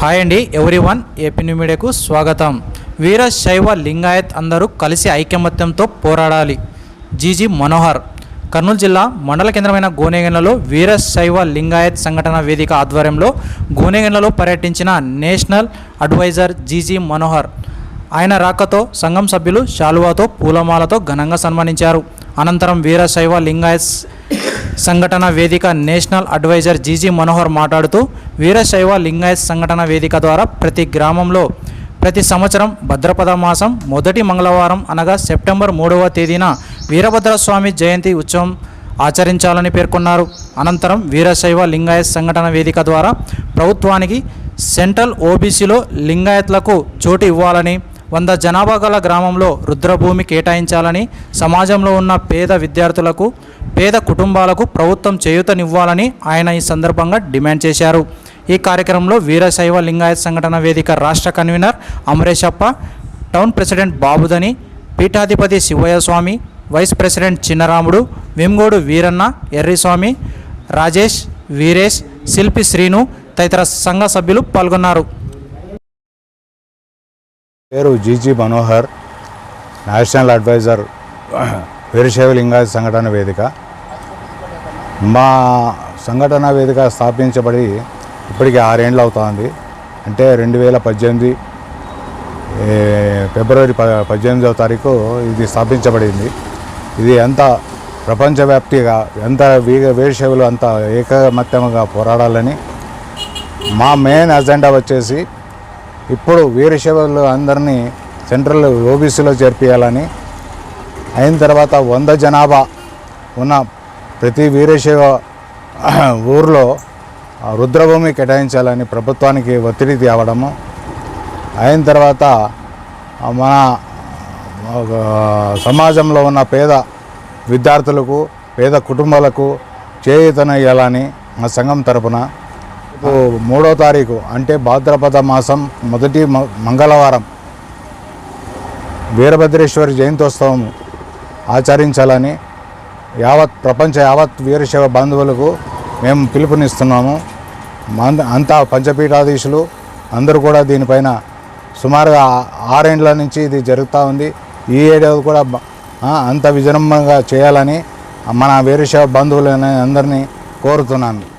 Hi అండి every one AP new మీడియాకు స్వాగతం. వీర శైవ లింగాయత్ అందరూ కలిసి ఐకమత్యంతో పోరాడాలి. జీజీ మనోహర్. కర్నూలు జిల్లా మండల కేంద్రమైన గోనెగండ్లలో వీర శైవ లింగాయత్ సంఘటన వేదిక ఆధ్వర్యంలో గోనెగండ్లలో పర్యటించిన నేషనల్ అడ్వైజర్ జీజీ మనోహర్. ఆయన రాకతో సంఘం సభ్యులు శాలువాతో పూలమాలతో ఘనంగా సన్మానించారు. అనంతరం వీరశైవ లింగాయత్ సంఘటన వేదిక నేషనల్ అడ్వైజర్ జీజీ మనోహర్ మాట్లాడుతూ వీరశైవ లింగాయత్ సంఘటన వేదిక ద్వారా ప్రతి గ్రామంలో ప్రతి సంవత్సరం భద్రపద మాసం మొదటి మంగళవారం అనగా సెప్టెంబర్ మూడవ తేదీన వీరభద్రస్వామి జయంతి ఉత్సవం ఆచరించాలని పేర్కొన్నారు. అనంతరం వీరశైవ లింగాయత్ సంఘటన వేదిక ద్వారా ప్రభుత్వానికి సెంట్రల్ ఓబీసీలో లింగాయత్లకు చోటు ఇవ్వాలని వంద జనాభా గల గ్రామంలో రుద్రభూమి కేటాయించాలని సమాజంలో ఉన్న పేద విద్యార్థులకు పేద కుటుంబాలకు ప్రభుత్వం చేయూతనివ్వాలని ఆయన ఈ సందర్భంగా డిమాండ్ చేశారు. ఈ కార్యక్రమంలో వీరశైవ లింగాయత్ సంఘటన వేదిక రాష్ట్ర convener Amareshappa town president Babudani పీఠాధిపతి శివయ్య స్వామి వైస్ ప్రెసిడెంట్ చిన్నరాముడు వెంగోడు వీరన్న ఎర్రిస్వామి రాజేష్ వీరేష్ శిల్పి శ్రీను తదితర సంఘ సభ్యులు పాల్గొన్నారు. పేరు GG Manohar national adviser Veerashaiva Lingayat సంఘటన వేదిక. మా సంఘటన వేదిక స్థాపించబడి ఇప్పటికి ఆరేండ్లు అవుతోంది. అంటే రెండు వేల పద్దెనిమిది ఫిబ్రవరి ప పద్దెనిమిదవ తారీఖు ఇది స్థాపించబడింది. ఇది ఎంత ప్రపంచవ్యాప్తిగా ఎంత వీగ వీరశైవులు అంత ఏకమత్యంగా పోరాడాలని మా మెయిన్ అజెండా వచ్చేసి ఇప్పుడు వీరశైవులు అందరినీ సెంట్రల్ ఓబీసీలో చేర్పియాలని అయిన తర్వాత వంద జనాభా ఉన్న ప్రతి వీరశైవ ఊర్లో రుద్రభూమి కేటాయించాలని ప్రభుత్వానికి ఒత్తిడి తేవడము అయిన తర్వాత మన సమాజంలో ఉన్న పేద విద్యార్థులకు పేద కుటుంబాలకు చేయూతనయ్యాలని మా సంఘం తరపున మూడో తారీఖు అంటే భాద్రపద మాసం మొదటి మ- మంగళవారం. వీరభద్రేశ్వరి జయంతోత్సవం ఆచరించాలని యావత్ ప్రపంచ యావత్ వీరశైవ బంధువులకు మేము పిలుపునిస్తున్నాము. అంతా పంచపీఠాధీశులు అందరూ కూడా దీనిపైన సుమారుగా ఆరేండ్ల నుంచి ఇది జరుగుతూ ఉంది. ఈ ఏడాది కూడా అంత విజృంభంగా చేయాలని మన వీరశైవ బంధువులని అందరినీ కోరుతున్నాను.